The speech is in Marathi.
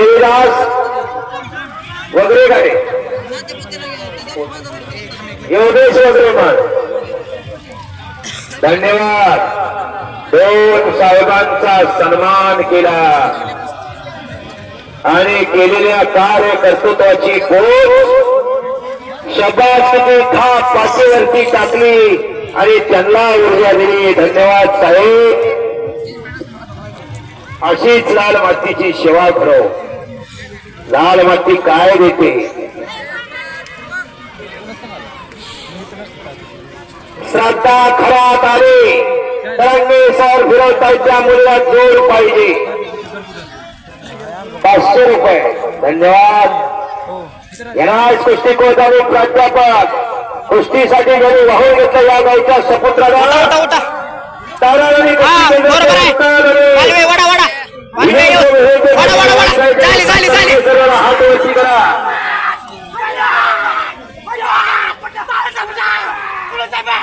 देवीदास वगैरे गाडे योगेश वगैरे मान धन्यवाद. दोन साहेबांचा सन्मान केला. आणि केलेल्या कार्य कर्तृत्वाची कोच शब्दाची थाप पाठीवरती टाकली आणि त्यांना ऊर्जा दिली. धन्यवाद साहेब. अशीच लाल मातीची सेवा करो लाल माती काय देते? श्रद्धा खरात आली तरंगे सौर फिरवताच्या मूल्यात जोड पाहिजे. पाचशे रुपये. धन्यवाद. येणार कुस्ती कोचारी प्राध्यापक. कुस्तीसाठी घरी वाहून घेतलं या गावच्या सपुत्राला. los demás!